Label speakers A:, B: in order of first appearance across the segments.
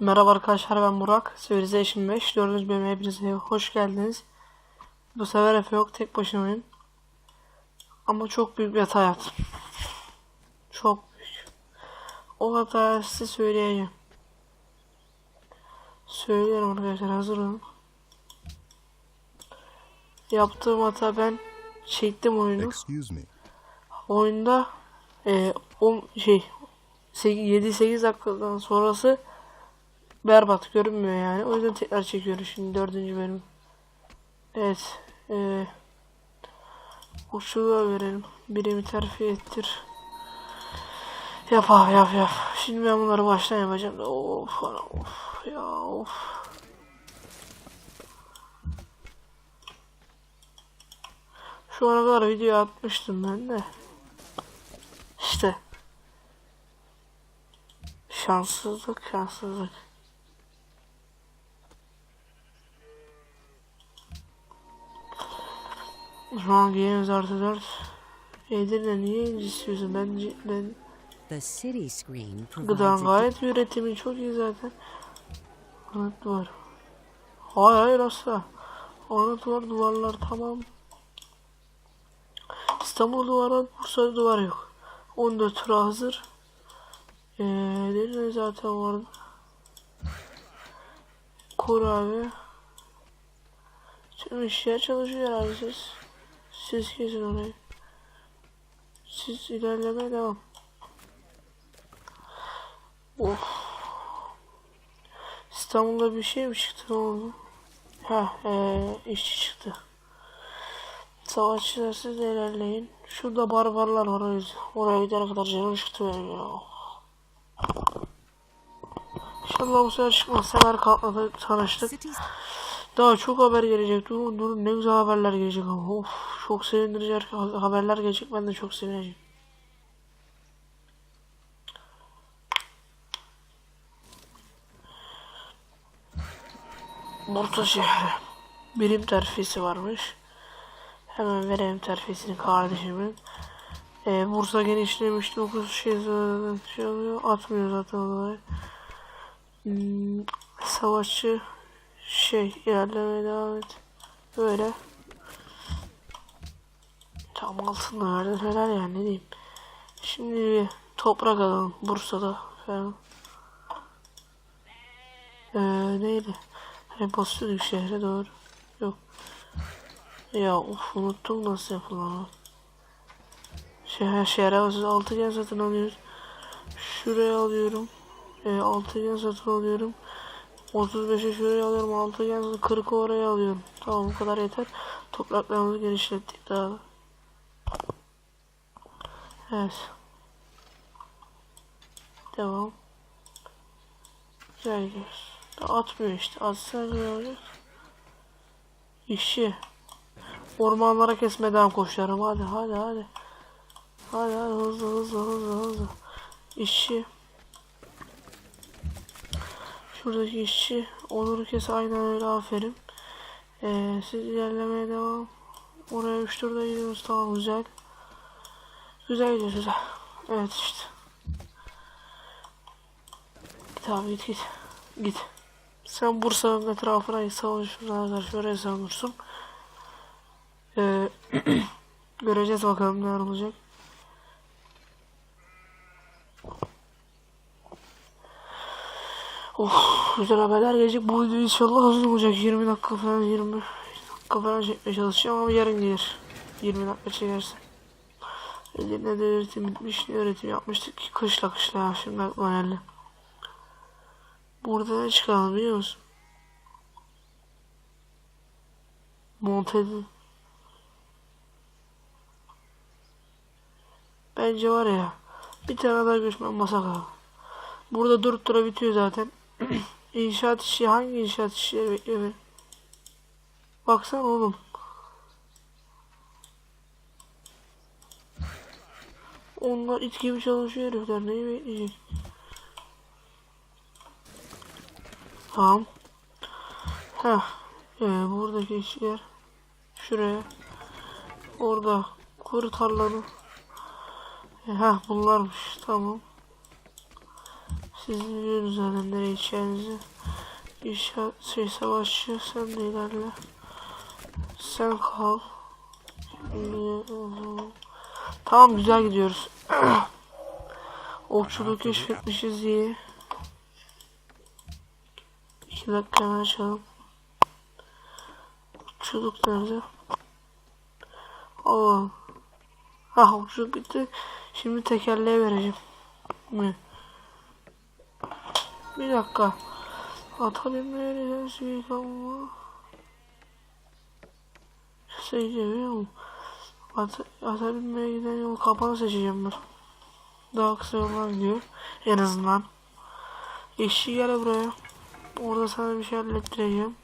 A: Merhaba arkadaşlar ben Burak. Civilization 5 4. bölüme hepinize hoş geldiniz. Bu sefer Efe yok tek başımayım. Ama çok büyük bir hata yaptım. Çok büyük. O hatayı size söyleyeceğim. Söylüyorum arkadaşlar hazır olun. Yaptığım hata ben çektim oyunu. Oyunda e, o şey 7-8 dakikadan sonrası berbat görünmüyor yani. O yüzden tekrar çekiyoruz şimdi dördüncü bölüm. Evet. E, uçluğa verelim. Birimi terfi ettir. Yap abi yap yap. Şimdi ben bunları baştan yapacağım. Of of ya of. Şu ana kadar video atmıştım ben de. İşte. Şanssızlık, şanssızlık. Şu an giyemiz artı 4. Edirne niye istiyorsun? Ben, ben
B: The city screen provides
A: gıdan gayet üretimi çok iyi zaten. Anıt var. Hayır hayır asla. Anıt var duvarlar tamam. İstanbul duvarı var, Bursa duvar yok. 14 tura hazır. Eee Edirne zaten vardı. Kur abi. Tüm işler çalışıyor abi siz. Siz kesin orayı. Siz ilerlemeye devam. Of. İstanbul'da bir şey mi çıktı ne oldu? Ha, ee, işçi çıktı. Savaşçılar siz de ilerleyin. Şurada barbarlar var o yüzden. Oraya gidene kadar canım çıktı benim ya. İnşallah bu sefer çıkmaz. Hemen kalkmadı tanıştık. Daha çok haber gelecek. Durun durun ne güzel haberler gelecek ama. Of çok sevindirici ha- haberler gelecek. Ben de çok sevineceğim. Bursa şehri. Birim terfisi varmış. Hemen verelim terfisini kardeşimin. Ee, Bursa genişlemiş 9 şey, zaten şey. Atmıyor zaten olayı. Hmm, savaşçı şey ilerlemeye devam. Böyle. Tam altında verdin helal yani ne diyeyim. Şimdi toprak alalım Bursa'da falan. Ee, neydi? Hani basıyorduk şehre doğru. Yok. Ya uf unuttum nasıl yapılan. Şehre şehre basıyoruz. Altıgen satın alıyoruz. Şuraya alıyorum. Ee, altıgen satın alıyorum. 35'e şuraya alıyorum. Altıgen 40'ı oraya alıyorum. Tamam bu kadar yeter. Topraklarımızı genişlettik daha. da. Evet. Devam. Güzel gidiyoruz. Atmıyor işte. Atsa ne olacak? İşçi. Ormanlara kesmeden koşuyorum. Hadi hadi hadi. Hadi hadi hızlı hızlı hızlı hızlı. İşçi. Şuradaki işçi Onur'u kes aynen öyle aferin. Ee, siz ilerlemeye devam. Oraya 3 turda gidiyoruz tamam güzel. Güzel gidiyor güzel. Evet işte. Git abi git git. Git. Sen Bursa'nın etrafına savaşına karşı oraya savunursun. Ee, göreceğiz bakalım ne olacak. Of güzel haberler gelecek. Bu video inşallah uzun olacak. 20 dakika falan 20 dakika falan çekmeye çalışacağım ama yarın gelir. 20 dakika çekersen. Edirne'de öğretim bitmiş. Ne öğretim yapmıştık ki kışla kışla ya. Şimdi aklıma geldi. Burada ne çıkalım biliyor musun? Montedin. Bence var ya. Bir tane daha göçmen masa kaldı. Burada durup dura bitiyor zaten. inşaat işi hangi inşaat işi bekliyor beni? Baksana oğlum. Onlar it gibi çalışıyor herifler. Neyi bekleyecek? Tamam. Heh. Ee, buradaki işçiler şuraya. Orada kuru tarlanı. Heh bunlarmış. Tamam. Siz biliyorsunuz zaten nereye gideceğinizi. İnşaat şey savaşçı sen de ilerle. Sen kal. Tamam güzel gidiyoruz. Okçuluğu keşfetmişiz iyi. İki dakika hemen açalım. Okçuluk nerede? Allah. Ha okçuluk bitti. Şimdi tekerleğe vereceğim. Mi? Bir dakika. Ata binmeye büyük ama. Seçeceğim mu? Ata, ata binmeye giden yol kapanı seçeceğim ben. Daha kısa yoldan gidiyor. En azından. İşçi gel buraya. Orada sana bir şey hallettireceğim.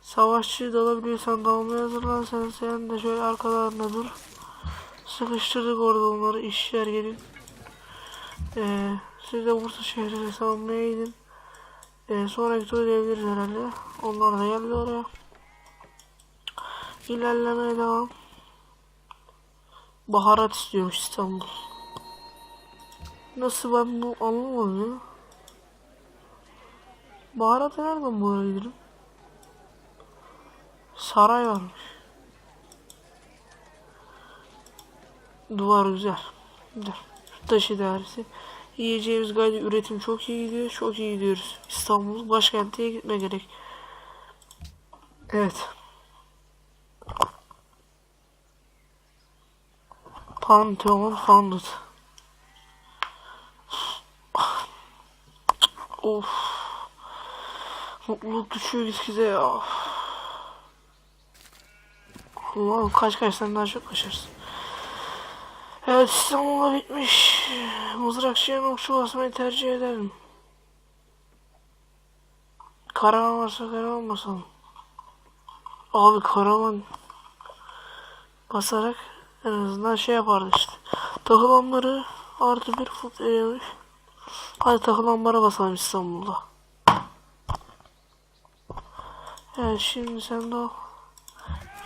A: Savaşçı dalabiliyorsan dalmaya hazırlan sen, sen de şöyle arkalarında dur. Sıkıştırdık orada onları işçiler gelin. Ee, siz de Bursa şehrine savunmaya gidin. Ee, sonraki tur edebiliriz herhalde. Onlar da geldi oraya. İlerlemeye devam. Baharat istiyormuş İstanbul. Nasıl ben bu anlamadım ya. Baharatı nereden bulabilirim? Saray varmış. Duvar güzel. Güzel. Taş idaresi. Yiyeceğimiz gayet üretim çok iyi gidiyor. Çok iyi gidiyoruz. İstanbul başkentine gitme gerek. Evet. Pantheon founded. Of. Mutluluk düşüyor gitgide ya. Ulan kaç kaç sen daha çok kaçarsın. Evet İstanbul'a bitmiş. Mızrakçıya nokta basmayı tercih ederim. Karavan varsa karavan basalım. Abi karavan basarak en azından şey yapardı işte. Takılanları artı bir fut veriyormuş. Hadi takılanlara basalım İstanbul'da. Evet şimdi sen de al.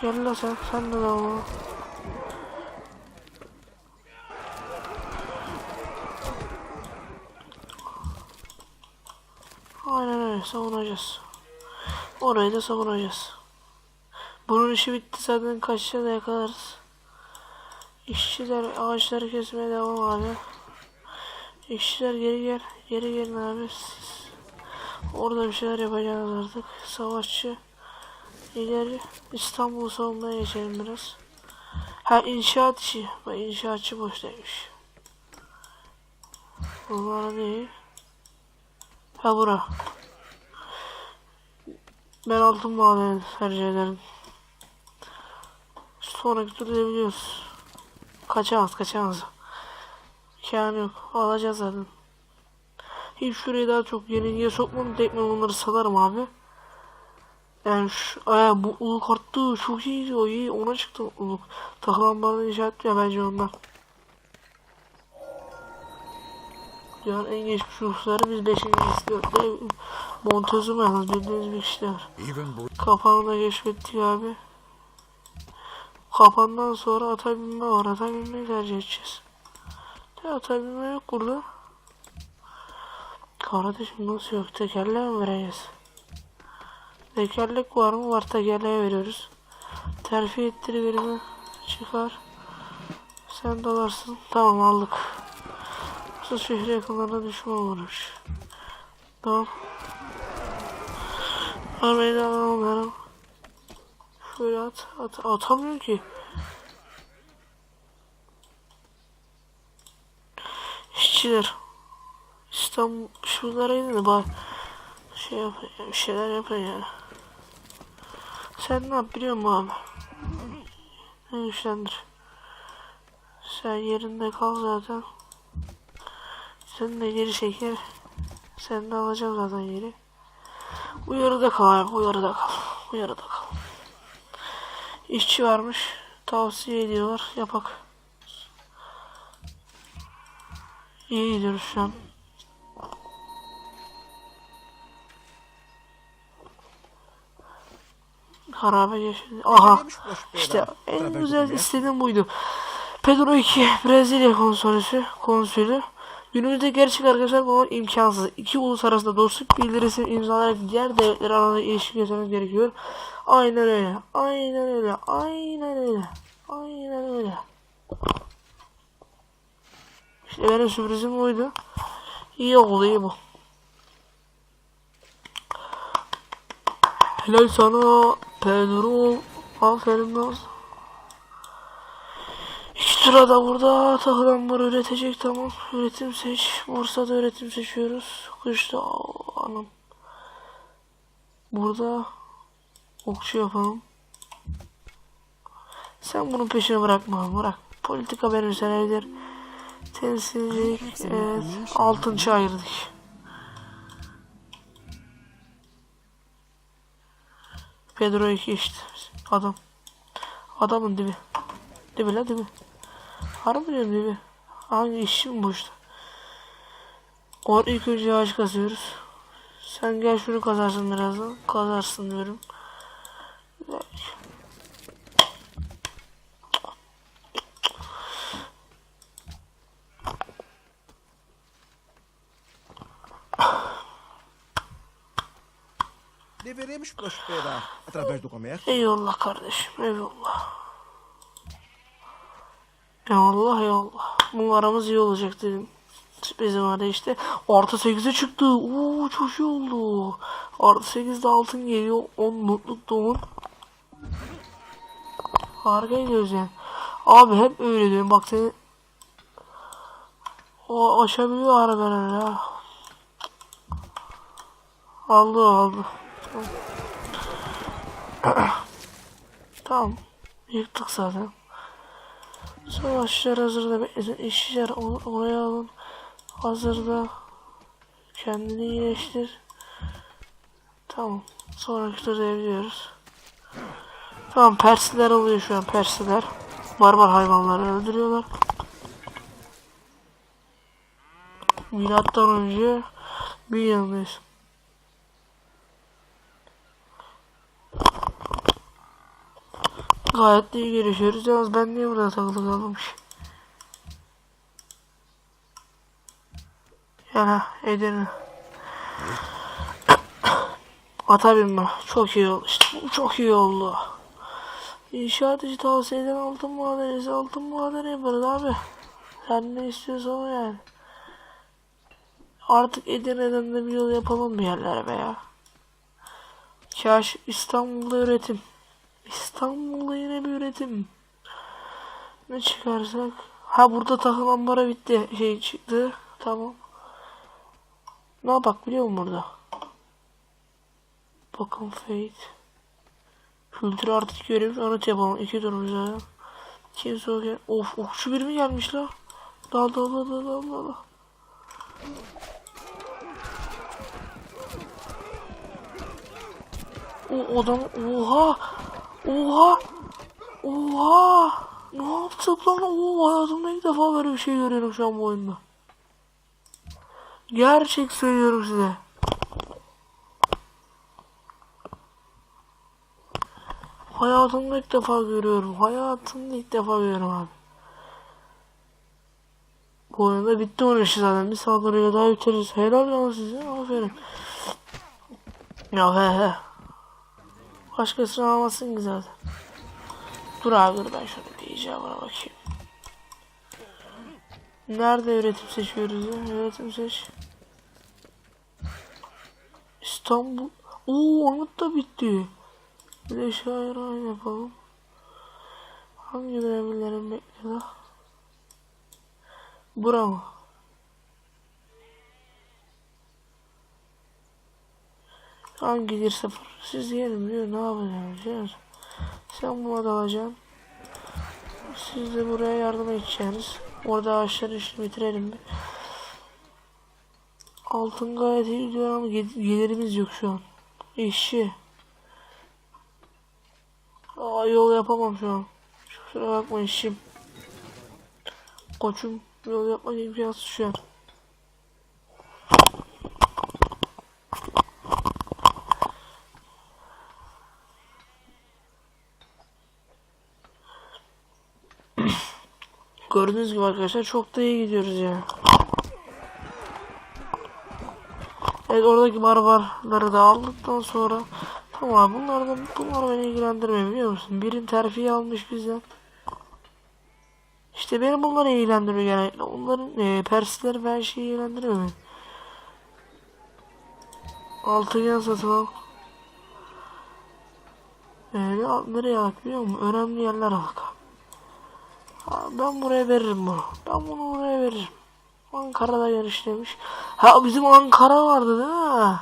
A: Gel la sen, sen de al. Aynen öyle savunacağız. Orayı da savunacağız. Bunun işi bitti zaten kaçta da yakalarız. İşçiler ağaçları kesmeye devam abi. İşçiler geri gel. Geri gelin abi. Siz orada bir şeyler yapacağız artık. Savaşçı ileri İstanbul'u savunmaya geçelim biraz. Ha inşaat işi. Bak inşaatçı boştaymış. Bunlar değil. Ha bura. Ben altın madeni tercih ederim. Sonraki turda biliyoruz. Kaçamaz kaçamaz. İmkanı yok. Alacağız zaten. Hiç şurayı daha çok yenilgiye sokmam. Tekme onları salarım abi. Yani şu, aya mutluluk arttı. Çok iyi o iyi. Ona çıktı mutluluk. Takılan bana işaret ya bence ondan. Yani en geçmiş ruhları biz 5. istiyorda Montezuma yalnız bildiğiniz bir kişiler.
C: Even bu
A: Kapanı da keşfettik abi. Kapandan sonra ata binme var. Ata binmeyi tercih edeceğiz. De ata binme yok burada. Kardeşim nasıl yok? Tekerleğe mi vereceğiz? Tekerlek var mı? Var tekerleğe veriyoruz. Terfi ettiriverimi çıkar. Sen dalarsın. Tamam aldık. Su şehri yakınlarına düşman varmış. Tamam. Arabayı da alalım yarım. Şöyle at, at, atamıyor ki. İşçiler. İstanbul, şunlara de bak. Şey yap, bir şeyler yapın ya. Sen ne yap biliyor musun abi? Ne güçlendir. Sen yerinde kal zaten. Sen de geri çeker. Sen de alacaksın zaten yeri. Uyarıda kal abi, uyarıda kal. Uyarıda kal. İşçi varmış. Tavsiye ediyorlar. Yapak. İyi gidiyoruz şu an. Harabe geçti. Aha. İşte en güzel istediğim buydu. Pedro 2 Brezilya konsolüsü, konsülü. Günümüzde gerçek arkadaşlar bu imkansız. İki ulus arasında dostluk bildirisini imzalayarak diğer devletler arasında ilişki geçmemiz gerekiyor. Aynen öyle. Aynen öyle. Aynen öyle. Aynen öyle. İşte benim sürprizim buydu. İyi oldu iyi bu. Helal sana Pedro. Aferin lan. İki tura da burada takılan var üretecek tamam. Üretim seç. Bursa'da üretim seçiyoruz. Kışta anam. Burada okçu yapalım. Sen bunun peşini bırakma bırak. Politika benim sen evler. Temsilcilik evet. Altın çayırdık. Pedro 2 işte. Adam. Adamın dibi. Dibi la dibi. Harbi diyorum dibi. Hangi işim bu işte. Or ilk önce ağaç kazıyoruz. Sen gel şunu kazarsın birazdan. Kazarsın diyorum.
C: Deveremos prosperar através do comércio.
A: Eyvallah kardeşim eyvallah. Eyvallah eyvallah. Bu aramız iyi olacak dedim. Bizim arada işte artı 8'e çıktı. Oo çok iyi oldu. Artı 8'de altın geliyor. 10 mutluluk doğum. Harika gidiyoruz yani. Abi hep öyle diyorum bak seni o aşabiliyor arabalar ya. Aldı aldı. Tamam. Yıktık zaten. Savaşçılar hazırda beklesin. İşçiler onu oraya alın. Hazırda. Kendini iyileştir. Tamam. Sonraki turda evliyoruz. Tamam Persliler oluyor şu an Persliler. Barbar hayvanları öldürüyorlar. Milattan önce bir yılındayız. Gayet iyi gelişiyoruz. Yalnız ben niye burada takılı kaldım ki? Yani Edirne. Ata binme. Çok iyi oldu işte. Çok iyi oldu. İnşaat işi tavsiye altın madenesi. Altın madeni yaparız abi. Sen ne istiyorsan o yani. Artık Edirne'den de bir yol yapalım bir yerlere be ya. Kaş İstanbul'da üretim. İstanbul'da yine bir üretim. Ne çıkarsak? Ha burada takılan para bitti. Şey çıktı. Tamam. Ne yapak biliyor musun burada? Bakın Fate. Kültür artık görevimiz anıt yapalım. İki durumuz ya. Kimse o gel. Of okçu biri mi gelmiş la? Dal dal dal dal dal dal. O adam oha oha oha ne yaptık lan o hayatımda ilk defa böyle bir şey görüyorum şu an bu oyunda. Gerçek söylüyorum size. Hayatımda ilk defa görüyorum. Hayatımda ilk defa görüyorum abi. Bu oyunda bitti onun işi zaten. Bir saldırıyla daha bitiririz. Helal lan size. Aferin. Ya he he. Başkasını almasın ki zaten. Dur abi dur ben şöyle bir icabına bakayım. Nerede üretim seçiyoruz? Üretim seç. İstanbul. Oo anıt da bitti. Bir de şair aynı yapalım. Hangi görevlilerin bekliyor? Bura mı? Hangi bir sıfır? Siz yiyelim diyor. Ne yapacağım? Şey, sen buna dalacaksın. Siz de buraya yardıma gideceksiniz. Orada ağaçları işini bitirelim bir. Altın gayet iyi gidiyor ama gel- gelirimiz yok şu an. İşçi. Aa yol yapamam şu an. Kusura bakma işim. Koçum yol yapmak imkansız şu an. Gördüğünüz gibi arkadaşlar çok da iyi gidiyoruz ya. Evet oradaki barbarları da aldıktan sonra tamam bunlar da bunlar beni ilgilendirmiyor biliyor musun? Birin terfi almış bizden. İşte beni bunlar ilgilendiriyor genellikle. Onların e, Persler ben şey ilgilendirmiyor beni. Altıgen. Öyle al- nereye alak biliyor musun? Önemli yerler alak. Ha, ben buraya veririm bunu. Ben bunu buraya veririm. Ankara'da yarış demiş. Ha bizim Ankara vardı değil mi?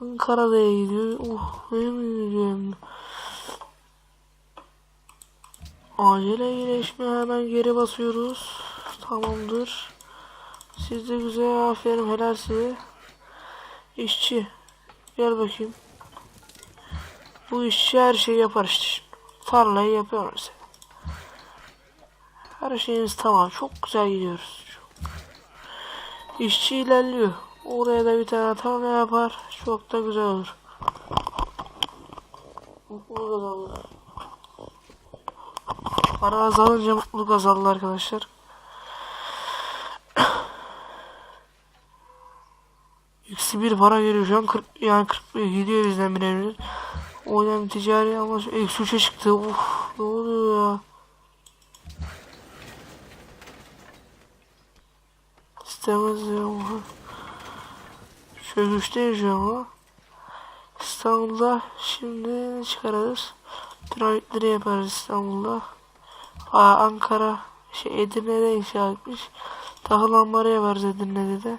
A: Ankara'da gidiyor. Oh benim gidiyorum. Acele iyileşme hemen geri basıyoruz. Tamamdır. Siz de güzel aferin helal size. İşçi. Gel bakayım. Bu işçi her şeyi yapar işte. Tarlayı yapıyor mesela. Her şeyimiz tamam. Çok güzel gidiyoruz. İşçi ilerliyor. Oraya da bir tane tarla yapar. Çok da güzel olur. Mutluluk azalır. Para azalınca mutluluk azaldı arkadaşlar. Eksi bir para geliyor şu an 40 yani 40 gidiyor bizden bir evre. O yüzden ticari ama eksi 3'e çıktı. Uf ne oluyor ya? Çöküşteyiz şu an ama. İstanbul'da şimdi ne çıkarırız? Piramitleri yaparız İstanbul'da. Aa, Ankara şey Edirne'de inşa etmiş. Tahılanları yaparız Edirne'de de.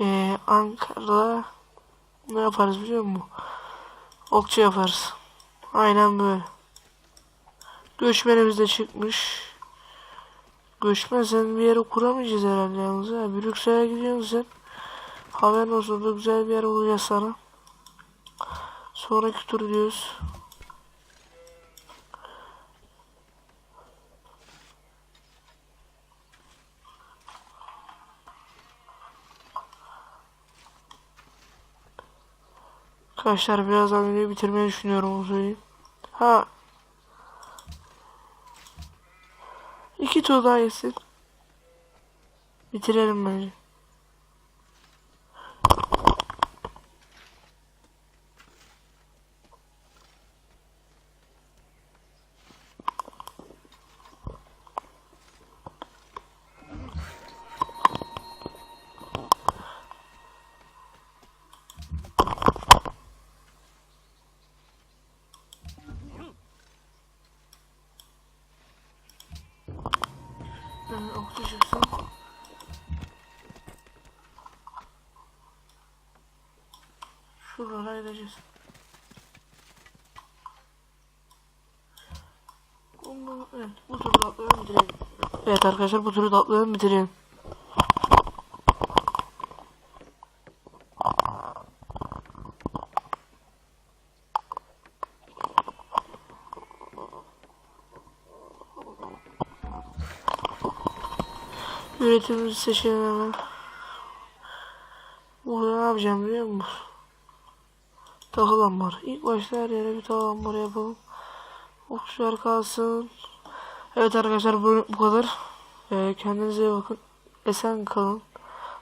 A: Ee, Ankara'da ne yaparız biliyor musun? Okçu yaparız. Aynen böyle. Göçmenimiz de çıkmış. Göçmen sen bir yere kuramayacağız herhalde yalnız ha. Brüksel'e gidiyorsun sen. Haberin olsun da güzel bir yer bulacağız sana. Sonraki tur diyoruz. Arkadaşlar birazdan videoyu bitirmeyi düşünüyorum onu söyleyeyim. Ha. Tur daha yesin. Bitirelim bence. Ben okçu çıksın. Gideceğiz. Bunu, evet, bu turu atlayalım bitirelim. Evet arkadaşlar bu turu atlayalım bitirelim. Üretimimizi seçelim hemen. Burada ne yapacağım biliyor musun? Tahıl ambarı. İlk başta her yere bir tahıl ambarı yapalım. Okçular kalsın. Evet arkadaşlar bu, bu kadar. Ee, kendinize iyi bakın. Esen kalın.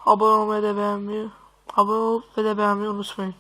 A: Abone olmayı da beğenmeyi. Abone olup ve de beğenmeyi unutmayın.